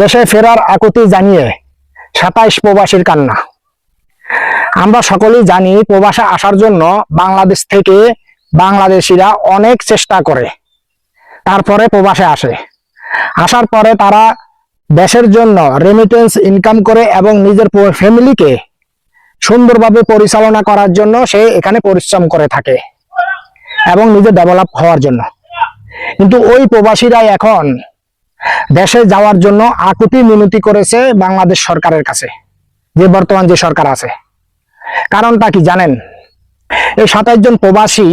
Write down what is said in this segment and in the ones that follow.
দেশে ফেরার আকুতি জানিয়ে সাতাইশ প্রবাসীর কান্না। আমরা সকলেই জানি প্রবাসে আসার জন্য বাংলাদেশ থেকে বাংলাদেশিরা অনেক চেষ্টা করে, তারপরে প্রবাসে আসে। আসার পরে তারা দেশের জন্য রেমিটেন্স ইনকাম করে এবং নিজের ফ্যামিলিকে সুন্দরভাবে পরিচালনা করার জন্য সে এখানে পরিশ্রম করে থাকে এবং নিজে ডেভেলপ হওয়ার জন্য। কিন্তু ওই প্রবাসীরাই এখন দেশে যাওয়ার জন্য আকুতি মিনতি করেছে বাংলাদেশ সরকারের কাছে, যে বর্তমান যে সরকার আছে। কারণটা কি জানেন? এই সাতাইশ জন প্রবাসী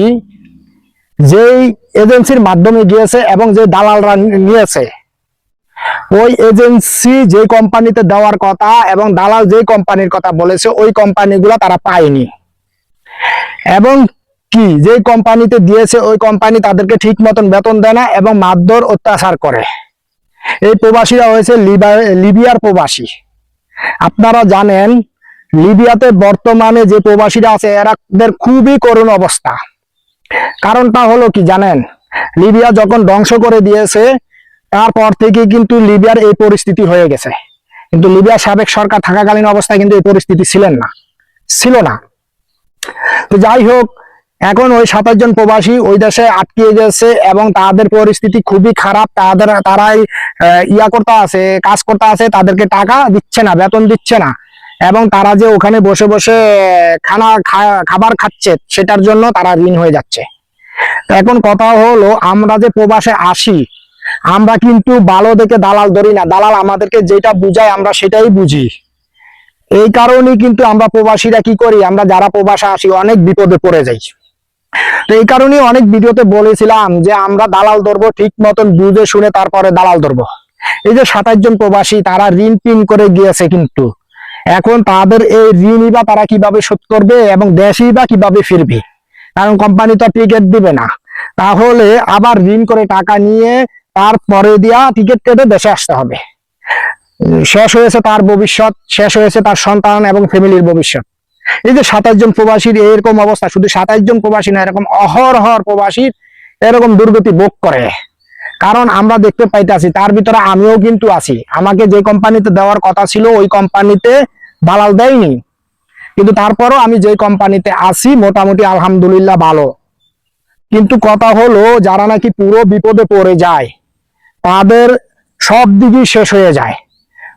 যেই এজেন্সির মাধ্যমে গিয়েছে এবং যে দালালরা নিয়েছে, ওই এজেন্সি যে কোম্পানিতে দেওয়ার কথা এবং দালাল যে কোম্পানির কথা বলেছে, ওই কোম্পানিগুলো তারা পায়নি। এবং কি যে কোম্পানিতে দিয়েছে, ওই কোম্পানি তাদেরকে ঠিক মতন বেতন দেয় না এবং মারধর অত্যাচার করে। এই প্রবাসীরা হয়েছে লিবা- লিবিয়ার প্রবাসী। আপনারা জানেন, লিবিয়াতে বর্তমানে যে প্রবাসীরা আছে, এরাদের খুবই করুণ অবস্থা। কারণটা হলো কি জানেন? লিবিয়া যখন ধ্বংস করে দিয়েছে, তারপর থেকে কিন্তু লিবিয়ার এই পরিস্থিতি হয়ে গেছে। কিন্তু লিবিয়ার সাবেক সরকার থাকাকালীন অবস্থায় কিন্তু এই পরিস্থিতি ছিলেন না। ছিল না। তো যাই হোক এখন ওই সাতাশ জন প্রবাসী ওই দেশে আটকিয়ে গেছে এবং তাদের পরিস্থিতি খুবই খারাপ। তাদের, তারাই ইয়া করতে আছে, কাজ করতে আছে, তাদেরকে টাকা দিচ্ছে না, বেতন দিচ্ছে না। এবং তারা যে ওখানে বসে বসে খানা খাবার খাচ্ছে, সেটার জন্য তারা ঋণ হয়ে যাচ্ছে। এখন কথা হলো, আমরা যে প্রবাসে আসি, আমরা কিন্তু ভালো দেখে দালাল ধরি না। দালাল আমাদেরকে যেটা বুঝায়, আমরা সেটাই বুঝি। এই কারণেই কিন্তু আমরা প্রবাসীরা কি করি? আমরা যারা প্রবাসে আসি, অনেক বিপদে পড়ে যাই। তো এই কারণে অনেক ভিডিওতে বলেছিলাম যে আমরা দালাল ধরবো, ঠিক মতন বুঝে শুনে তারপরে দালাল ধরবো। এই যে সাতাশ জন প্রবাসী, তারা ঋণ পিন করে গিয়েছে কিন্তু। এখন তাদের এই ঋণই বা তারা কীভাবে শোধ করবে এবং দেশই বা কীভাবে ফিরবে? কারণ কোম্পানি তো টিকিট দিবে না। তাহলে আবার ঋণ করে টাকা নিয়ে তারপরে দিয়া টিকিট কেটে দেশে আসতে হবে। শেষ হয়েছে তার ভবিষ্যৎ, শেষ হয়েছে তার সন্তান এবং ফ্যামিলির ভবিষ্যৎ। এই যে সাতাশ জন প্রবাসীর এরকম অবস্থা, শুধু সাতাশ জন প্রবাসী না, এরকম অহরহর প্রবাসীর এরকম দুর্গতি ভোগ করে। কারণ আমরা দেখতে পাইতেছি, তার ভিতরে আমিও কিন্তু আছি। আমাকে যে কোম্পানিতে দেওয়ার কথা ছিল, ওই কোম্পানিতে দালাল দেয়নি। কিন্তু তারপরও আমি যে কোম্পানিতে আছি, মোটামুটি আলহামদুলিল্লাহ ভালো। কিন্তু কথা হলো, যারা নাকি পুরো বিপদে পড়ে যায়, তাদের সব দিকই শেষ হয়ে যায়।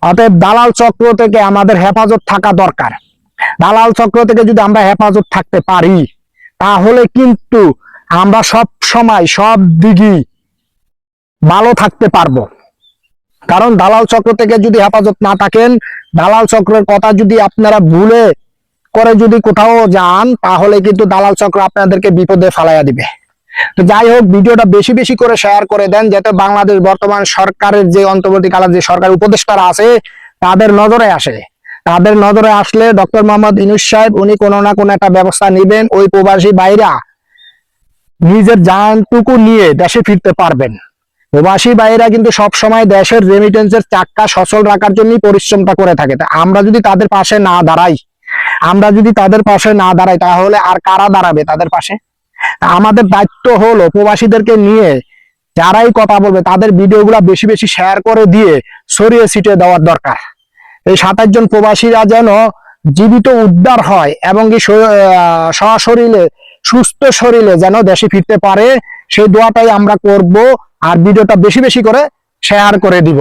অতএব দালাল চক্র থেকে আমাদের হেফাজত থাকা দরকার। দালাল চক্র থেকে যদি আমরা হেফাজত থাকতে পারি, তাহলে কিন্তু আমরা সব সময় সব দিকই ভালো থাকতে পারব। কারণ দালাল চক্র থেকে যদি হেফাজত না থাকেন, দালাল চক্রের কথা যদি আপনারা ভুলে করে যদি কোথাও যান, তাহলে কিন্তু দালাল চক্র আপনাদেরকে বিপদে ফালাইয়া দিবে। তো যাই হোক, ভিডিওটা বেশি বেশি করে শেয়ার করে দেন, যাতে বাংলাদেশ বর্তমান সরকারের যে অন্তর্বর্তীকালের যে সরকার উপদেষ্টারা আছে, তাদের নজরে আসে। তাদের নজরে আসলে ডক্টর মোহাম্মদ ইনুস সাহেব, উনি কোনো না কোনো একটা ব্যবস্থা নেবেন ওই প্রবাসী বাইরা নিজের জানটুকু নিয়ে দেশে ফিরতে পারবেন। প্রবাসী বাইরা কিন্তু সব সময় দেশের রেমিটেন্সের চাক্কা সচল রাখার জন্যই পরিশ্রমটা করে থাকে। আমরা যদি তাদের পাশে না দাঁড়াই, আমরা যদি তাদের পাশে না দাঁড়াই, তাহলে আর কারা দাঁড়াবে তাদের পাশে? আমাদের দায়িত্ব হলো প্রবাসীদেরকে নিয়ে যারাই কথা বলবে, তাদের ভিডিওগুলো বেশি বেশি শেয়ার করে দিয়ে ছড়িয়ে ছিটিয়ে দেওয়ার দরকার। এই সাতাশ জন প্রবাসীরা যেন জীবিত উদ্ধার হয় এবং কি সশরীরে, সুস্থ শরীরে যেন দেশে ফিরতে পারে, সেই দোয়াটাই আমরা করব। আর ভিডিওটা বেশি বেশি করে শেয়ার করে দিব।